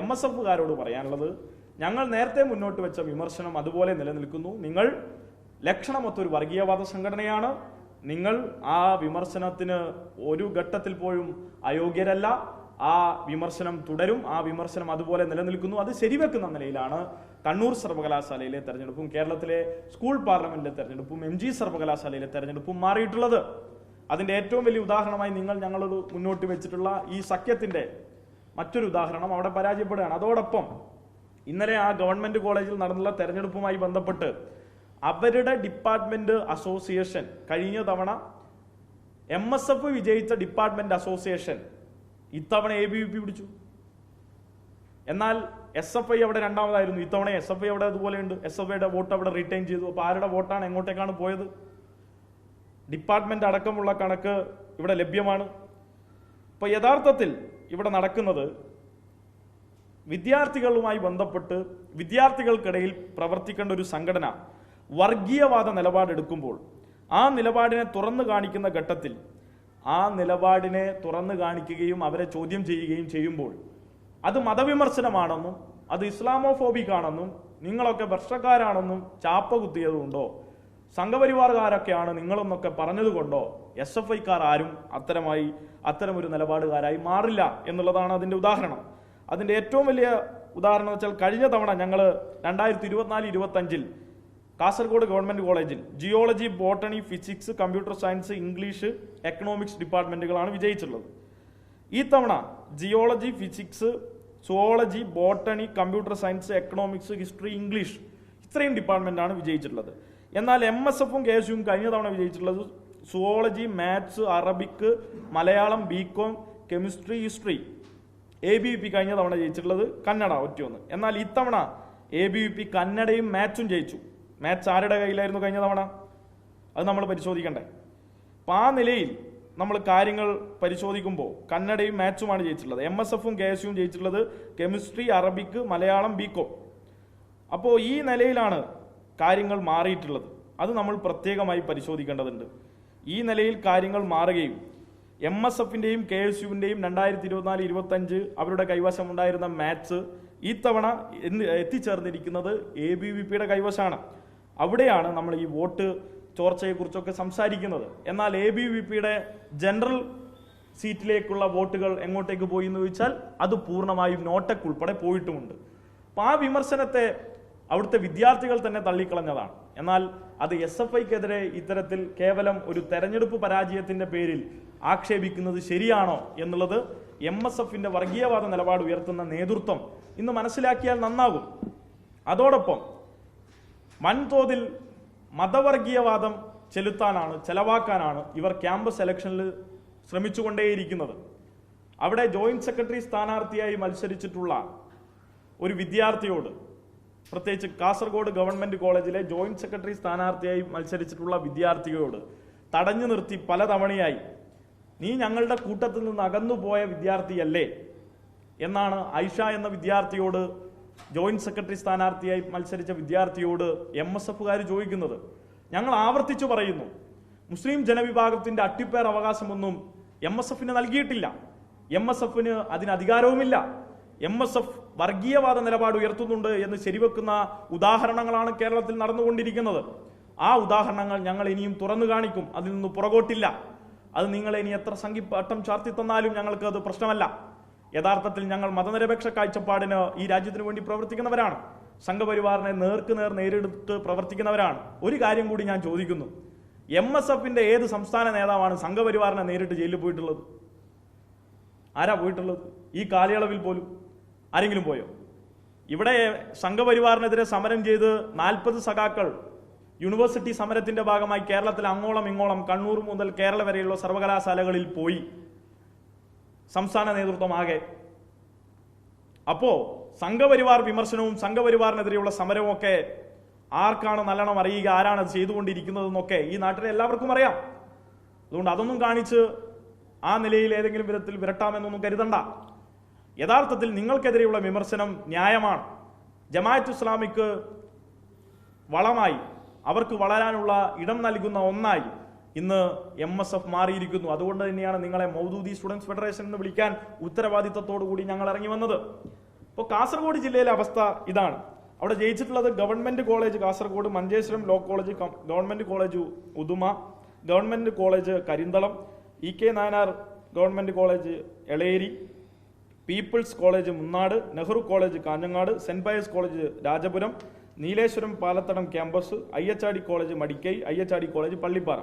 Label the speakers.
Speaker 1: M S എഫുകാരോട് പറയാനുള്ളത് ഞങ്ങൾ നേരത്തെ മുന്നോട്ട് വെച്ച വിമർശനം അതുപോലെ നിലനിൽക്കുന്നു. നിങ്ങൾ ലക്ഷണമൊത്തൊരു വർഗീയവാദ സംഘടനയാണ്. നിങ്ങൾ ആ വിമർശനത്തിന് ഒരു ഘട്ടത്തിൽ പോലും അയോഗ്യരല്ല. ആ വിമർശനം തുടരും. ആ വിമർശനം അതുപോലെ നിലനിൽക്കുന്നു. അത് ശരിവെക്കുന്ന നിലയിലാണ് കണ്ണൂർ സർവകലാശാലയിലെ തെരഞ്ഞെടുപ്പും കേരളത്തിലെ സ്കൂൾ പാർലമെന്റിലെ തെരഞ്ഞെടുപ്പും എം ജി സർവകലാശാലയിലെ തെരഞ്ഞെടുപ്പും മാറിയിട്ടുള്ളത്. അതിന്റെ ഏറ്റവും വലിയ ഉദാഹരണമായി നിങ്ങൾ ഞങ്ങളോട് മുന്നോട്ട് വെച്ചിട്ടുള്ള ഈ സഖ്യത്തിന്റെ മറ്റൊരു ഉദാഹരണം അവിടെ പരാജയപ്പെടുകയാണ്. അതോടൊപ്പം ഇന്നലെ ആ ഗവൺമെന്റ് കോളേജിൽ നടന്നുള്ള തെരഞ്ഞെടുപ്പുമായി ബന്ധപ്പെട്ട് അവരുടെ ഡിപ്പാർട്ട്മെന്റ് അസോസിയേഷൻ കഴിഞ്ഞ തവണ എം എസ് എഫ് വിജയിച്ച ഡിപ്പാർട്ട്മെന്റ് അസോസിയേഷൻ ഇത്തവണ എ ബി വി പി പിടിച്ചു. എന്നാൽ എസ് എഫ് ഐ അവിടെ രണ്ടാമതായിരുന്നു. ഇത്തവണ എസ് എഫ് ഐ അവിടെ അതുപോലെയുണ്ട്. എസ് എഫ് ഐയുടെ വോട്ട് അവിടെ റിട്ടേൺ ചെയ്തു. അപ്പോൾ ആരുടെ വോട്ടാണ് എങ്ങോട്ടേക്കാണ് പോയത്? ഡിപ്പാർട്ട്മെന്റ് അടക്കമുള്ള കണക്ക് ഇവിടെ ലഭ്യമാണ്. അപ്പോൾ യഥാർത്ഥത്തിൽ ഇവിടെ നടക്കുന്നത് വിദ്യാർത്ഥികളുമായി ബന്ധപ്പെട്ട് വിദ്യാർത്ഥികൾക്കിടയിൽ പ്രവർത്തിക്കേണ്ട ഒരു സംഘടന വർഗീയവാദ നിലപാടെടുക്കുമ്പോൾ ആ നിലപാടിനെ തുറന്നു കാണിക്കുന്ന ഘട്ടത്തിൽ ആ നിലപാടിനെ തുറന്നു കാണിക്കുകയും അവരെ ചോദ്യം ചെയ്യുകയും ചെയ്യുമ്പോൾ അത് മതവിമർശനമാണെന്നും അത് ഇസ്ലാമോഫോബിക് ആണെന്നും നിങ്ങളൊക്കെ ഭർഷക്കാരാണെന്നും ചാപ്പ കുത്തിയതുകൊണ്ടോ സംഘപരിവാറുകാരൊക്കെയാണ് നിങ്ങളെന്നൊക്കെ പറഞ്ഞതുകൊണ്ടോ എസ് എഫ് ഐക്കാർ ആരും അത്തരമായി അത്തരമൊരു നിലപാടുകാരായി മാറില്ല എന്നുള്ളതാണ് അതിന്റെ ഉദാഹരണം. അതിന്റെ ഏറ്റവും വലിയ ഉദാഹരണം വെച്ചാൽ കഴിഞ്ഞ തവണ ഞങ്ങൾ രണ്ടായിരത്തി ഇരുപത്തിനാല് ഇരുപത്തഞ്ചിൽ കാസർഗോഡ് ഗവൺമെന്റ് കോളേജിൽ geology botany physics computer science English economics ഡിപ്പാർട്ട്മെന്റുകളാണ് വിജയിച്ചിട്ടുള്ളത്. ഈ തവണ geology physics zoology botany computer science economics history English ഇത്രയും ഡിപ്പാർട്ട്മെന്റാണ് വിജയിച്ചിട്ടുള്ളത്. എന്നാൽ എം എസ് എഫും കെ എസ് യുവും കഴിഞ്ഞ തവണ വിജയിച്ചിട്ടുള്ളത് zoology maths Arabic Malayalam B Com chemistry history A B V P കഴിഞ്ഞ തവണ ജയിച്ചിട്ടുള്ളത് കന്നഡ ഒറ്റയൊന്ന് എന്നാൽ ഇത്തവണ എ ബി വി പി കന്നഡയും മാത്സും ജയിച്ചു. മാത്സ് ആരുടെ കയ്യിലായിരുന്നു കഴിഞ്ഞ തവണ? അത് നമ്മൾ പരിശോധിക്കണ്ടേ. അപ്പം ആ നിലയിൽ നമ്മൾ കാര്യങ്ങൾ പരിശോധിക്കുമ്പോൾ കന്നഡയും മാത്സുമാണ് ജയിച്ചിട്ടുള്ളത്. എം എസ് എഫും കെ എസ് യുവും ജയിച്ചിട്ടുള്ളത് കെമിസ്ട്രി അറബിക് മലയാളം ബികോം അപ്പോൾ ഈ നിലയിലാണ് കാര്യങ്ങൾ മാറിയിട്ടുള്ളത്. അത് നമ്മൾ പ്രത്യേകമായി പരിശോധിക്കേണ്ടതുണ്ട്. ഈ നിലയിൽ കാര്യങ്ങൾ മാറുകയും എം എസ് എഫിന്റെയും കെ എസ് യുവിന്റെയും രണ്ടായിരത്തി ഇരുപത്തിനാല് ഇരുപത്തഞ്ച് അവരുടെ കൈവശം ഉണ്ടായിരുന്ന മാത്സ് ഈ തവണ എന്ന് എത്തിച്ചേർന്നിരിക്കുന്നത് എ ബി വി പിയുടെ കൈവശമാണ് അവിടെയാണ് നമ്മൾ ഈ വോട്ട് ചോർച്ചയെക്കുറിച്ചൊക്കെ സംസാരിക്കുന്നത്. എന്നാൽ എ ബി വി പിയുടെ ജനറൽ സീറ്റിലേക്കുള്ള വോട്ടുകൾ എങ്ങോട്ടേക്ക് പോയി എന്ന് ചോദിച്ചാൽ അത് പൂർണമായും നോട്ടക്ക് ഉൾപ്പെടെ പോയിട്ടുമുണ്ട്. അപ്പോൾ ആ വിമർശനത്തെ അവിടുത്തെ വിദ്യാർത്ഥികൾ തന്നെ തള്ളിക്കളഞ്ഞതാണ്. എന്നാൽ അത് എസ് എഫ് ഐക്കെതിരെ ഇത്തരത്തിൽ കേവലം ഒരു തെരഞ്ഞെടുപ്പ് പരാജയത്തിന്റെ പേരിൽ ആക്ഷേപിക്കുന്നത് ശരിയാണോ എന്നുള്ളത് എം എസ് എഫിന്റെ വർഗീയവാദ നിലപാട് ഉയർത്തുന്ന നേതൃത്വം ഇന്ന് മനസ്സിലാക്കിയാൽ നന്നാകും. അതോടൊപ്പം വൻതോതിൽ മതവർഗീയവാദം ചെലുത്താനാണ് ചെലവാക്കാനാണ് ഇവർ ക്യാമ്പസ് സെലക്ഷനിൽ ശ്രമിച്ചുകൊണ്ടേയിരിക്കുന്നത്. അവിടെ ജോയിന്റ് സെക്രട്ടറി സ്ഥാനാർത്ഥിയായി മത്സരിച്ചിട്ടുള്ള ഒരു വിദ്യാർത്ഥിയോട് പ്രത്യേകിച്ച് കാസർഗോഡ് ഗവൺമെന്റ് കോളേജിലെ ജോയിന്റ് സെക്രട്ടറി സ്ഥാനാർത്ഥിയായി മത്സരിച്ചിട്ടുള്ള വിദ്യാർത്ഥിയോട് തടഞ്ഞു നിർത്തി പലതവണയായി നീ ഞങ്ങളുടെ കൂട്ടത്തിൽ നിന്ന് അകന്നുപോയ വിദ്യാർത്ഥിയല്ലേ? എന്നാണ് ഐഷ എന്ന വിദ്യാർത്ഥിയോട് ജോയിന്റ് സെക്രട്ടറി സ്ഥാനാർത്ഥിയായി മത്സരിച്ച വിദ്യാർത്ഥിയോട് എം എസ് എഫുകാർ ചോദിക്കുന്നത്. ഞങ്ങൾ ആവർത്തിച്ചു പറയുന്നു മുസ്ലിം ജനവിഭാഗത്തിന്റെ അട്ടിപ്പേർ അവകാശമൊന്നും എം എസ് എഫിന് നൽകിയിട്ടില്ല. എം എസ് എഫിന് അതിന് അധികാരവുമില്ല. എം എസ് എഫ് വർഗീയവാദ നിലപാട് ഉയർത്തുന്നുണ്ട് എന്ന് ശരിവെക്കുന്ന ഉദാഹരണങ്ങളാണ് കേരളത്തിൽ നടന്നുകൊണ്ടിരിക്കുന്നത്. ആ ഉദാഹരണങ്ങൾ ഞങ്ങൾ ഇനിയും തുറന്നു കാണിക്കും. അതിൽ നിന്ന് പുറകോട്ടില്ല. അത് നിങ്ങൾ ഇനി എത്ര സംഘിപ്പട്ടം പട്ടം ചാർത്തി തന്നാലും ഞങ്ങൾക്ക് അത് പ്രശ്നമല്ല. യഥാർത്ഥത്തിൽ ഞങ്ങൾ മതനിരപേക്ഷ കാഴ്ചപ്പാടിന് ഈ രാജ്യത്തിന് വേണ്ടി പ്രവർത്തിക്കുന്നവരാണ്. സംഘപരിവാറിനെ നേർക്ക് നേർ നേരിട്ട് പ്രവർത്തിക്കുന്നവരാണ്. ഒരു കാര്യം കൂടി ഞാൻ ചോദിക്കുന്നു. എം എസ് എഫിന്റെ ഏത് സംസ്ഥാന നേതാവാണ് സംഘപരിവാറിനെ നേരിട്ട് ജയിലിൽ പോയിട്ടുള്ളത്? ആരാ പോയിട്ടുള്ളത്? ഈ കാലയളവിൽ പോലും. ആരെങ്കിലും പോയോ? ഇവിടെ സംഘപരിവാറിനെതിരെ സമരം ചെയ്ത് നാൽപ്പത് സഖാക്കൾ യൂണിവേഴ്സിറ്റി സമരത്തിന്റെ ഭാഗമായി കേരളത്തിൽ അങ്ങോളം ഇങ്ങോളം കണ്ണൂർ മുതൽ കേരള വരെയുള്ള സർവകലാശാലകളിൽ പോയി സംസ്ഥാന നേതൃത്വമാകെ അപ്പോ സംഘപരിവാർ വിമർശനവും സംഘപരിവാറിനെതിരെയുള്ള സമരവും ഒക്കെ ആർക്കാണ് നല്ലോണം അറിയുക ആരാണ് അത് ചെയ്തുകൊണ്ടിരിക്കുന്നതെന്നൊക്കെ ഈ നാട്ടിലെ എല്ലാവർക്കും അറിയാം. അതുകൊണ്ട് അതൊന്നും കാണിച്ച് ആ നിലയിൽ ഏതെങ്കിലും വിധത്തിൽ വിരട്ടാമെന്നൊന്നും കരുതണ്ട. യഥാർത്ഥത്തിൽ നിങ്ങൾക്കെതിരെയുള്ള വിമർശനം ന്യായമാണ്. ജമാഅത്ത് ഇസ്ലാമിക്ക് വളമായി അവർക്ക് വളരാനുള്ള ഇടം നൽകുന്ന ഒന്നായി ഇന്ന് എം എസ് എഫ് മാറിയിരിക്കുന്നു. അതുകൊണ്ട് തന്നെയാണ് നിങ്ങളെ മൗദൂദി സ്റ്റുഡൻസ് ഫെഡറേഷൻ എന്ന് വിളിക്കാൻ ഉത്തരവാദിത്തത്തോടു കൂടി ഞങ്ങൾ ഇറങ്ങി വന്നത്. ഇപ്പോൾ കാസർഗോഡ് ജില്ലയിലെ അവസ്ഥ ഇതാണ്. അവിടെ ജയിച്ചിട്ടുള്ളത് government college Kasaragod Manjeshwaram law college government college Uduma government college Karinthalam E K Nayanar government college Eleri people's college Munnad Nehru college Kanhangad saint Pius college Rajapuram Nileshwaram Palathadam campus D college Madikai D college Pallippara.